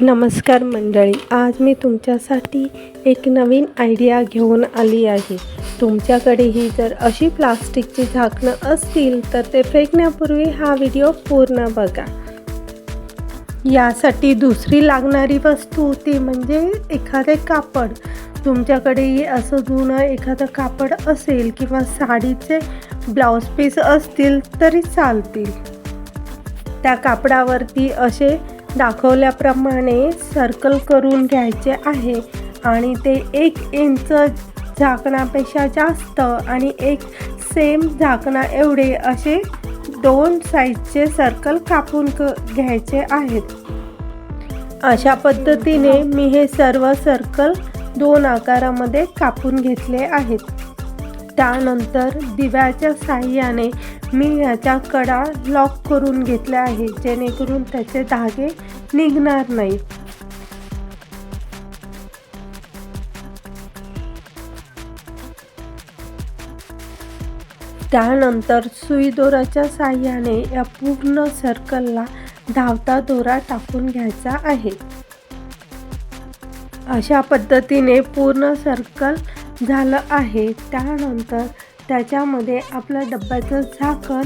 नमस्कार मंडळी आज मी तुमच्यासाठी एक नवीन आयडिया घेऊन आली आहे. तुमच्याकडेही जर अशी प्लास्टिकची झाकणं असतील तर ते फेकण्यापूर्वी हा व्हिडिओ पूर्ण बघा. यासाठी दुसरी लागणारी वस्तू ती म्हणजे एखादे कापड. तुमच्याकडेही असं जुनं एखादं कापड असेल किंवा साडीचे ब्लाऊज पीस असतील तरी चालतील. त्या कापडावरती असे दाखवल्याप्रमाणे सर्कल करून घ्यायचे आहे आणि ते एक इंच झाकणापेक्षा जास्त आणि एक सेम झाकणा एवढे असे दोन साईजचे सर्कल कापून क घ्यायचे आहेत. अशा पद्धतीने मी हे सर्व सर्कल दोन आकारामध्ये कापून घेतले आहेत. त्यानंतर दिव्याच्या साह्याने मी ह्याच्या कडा लॉक करून घेतल्या आहे जेणेकरून त्याचे धागे निघणार नाहीत त्यानंतर सुई दोराच्या साह्याने या पूर्ण सर्कलला धावता दोरा टाकून घ्यायचा आहे. अशा पद्धतीने पूर्ण सर्कल झालं आहे. त्यानंतर त्याच्यामध्ये आपलं डब्याचं झाकण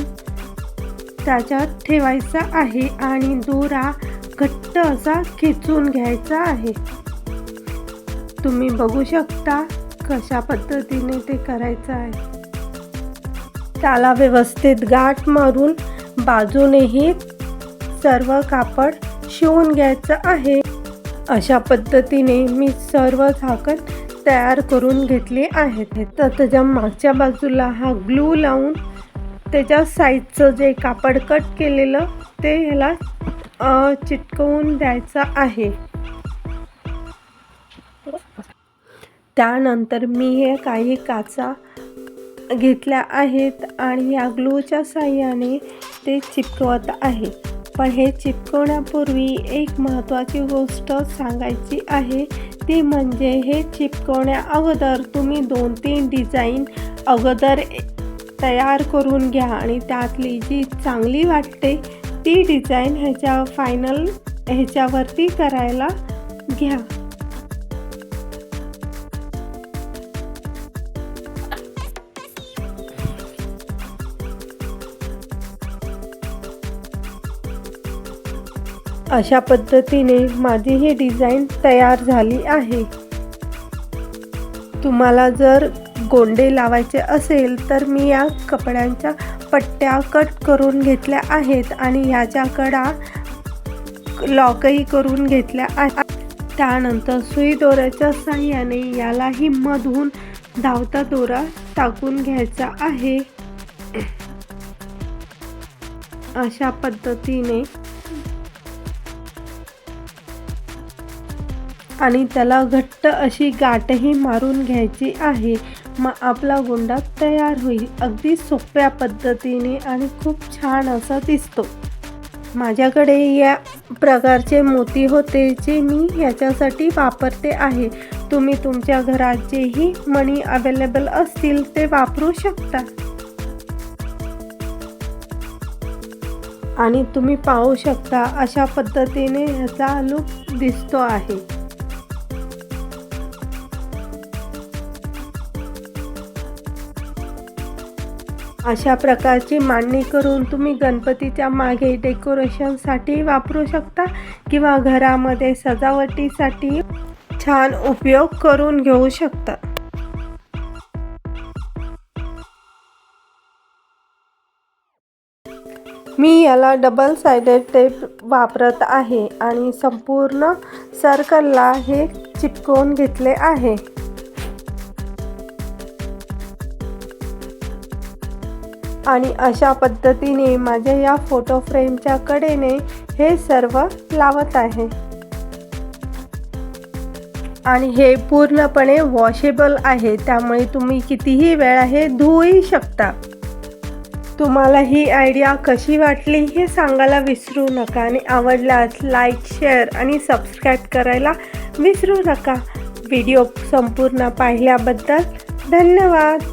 त्याच्यात ठेवायचं आहे आणि दोरा घट्ट असा खेचून घ्यायचा आहे. तुम्ही बघू शकता कशा पद्धतीने ते करायचं आहे. त्याला व्यवस्थित गाठ मारून बाजूनेही सर्व कापड शिवून घ्यायचं आहे. अशा पद्धतीने मी सर्व झाकण तयार करून घेतले आहेत. तर त्याच्या मागच्या बाजूला हा ग्लू लावून त्याच्या साईजचं जे कापड कट केलेलं ते ह्याला चिटकवून द्यायचं आहे. त्यानंतर मी हे काही काचा घेतल्या आहेत आणि या ग्लूच्या साह्याने ते चिपकवत आहे. पण हे चिपकवण्यापूर्वी एक महत्त्वाची गोष्ट सांगायची आहे. ती म्हणजे हे चिपकवण्या अगोदर तुम्ही दोन तीन डिझाईन अगोदर तयार करून घ्या आणि त्यातली जी चांगली वाटते ती डिझाईन ह्याच्या फायनल ह्याच्यावरती करायला घ्या. अशा पद्धतीने माझी ही डिझाईन तयार झाली आहे. तुम्हाला जर गोंडे लावायचे असेल तर मी या कपड्यांच्या पट्ट्या कट करून घेतल्या आहेत आणि ह्याच्या कडा लॉकही करून घेतल्या आहेत. त्यानंतर सुई दोऱ्याच्या साह्याने यालाही मधून धावता दोरा टाकून घ्यायचा आहे. अशा पद्धतीने आणि त्याला घट्ट अशी गाठही मारून घ्यायची आहे. मग आपला गोंडा तयार होईल. अगदी सोप्या पद्धतीने आणि खूप छान असा दिसतो. माझ्याकडे या प्रकारचे मोती होते जे मी ह्याच्यासाठी वापरते आहे. तुम्ही तुमच्या घरात जेही मणी अवेलेबल असतील ते वापरू शकता. आणि तुम्ही पाहू शकता अशा पद्धतीने ह्याचा लुक दिसतो आहे. अशा प्रकारची मांडणी करून तुम्ही गणपतीच्या मागे डेकोरेशनसाठी वापरू शकता किंवा घरामध्ये सजावटीसाठी छान उपयोग करून घेऊ शकता. मी याला डबल सायडेड टेप वापरत आहे आणि संपूर्ण सर्कलला हे चिपकवून घेतले आहे. आणि अशा पद्धतीने माझ्या या फोटो फ्रेमच्या कडेने हे सर्व लावत आहे. आणि हे पूर्णपणे वॉशेबल आहे. त्यामुळे तुम्ही कितीही वेळा हे धुवूही शकता. तुम्हाला ही आयडिया कशी वाटली हे सांगायला विसरू नका आणि आवडल्यास लाईक शेअर आणि सबस्क्राईब करायला विसरू नका. व्हिडिओ संपूर्ण पाहिल्याबद्दल धन्यवाद.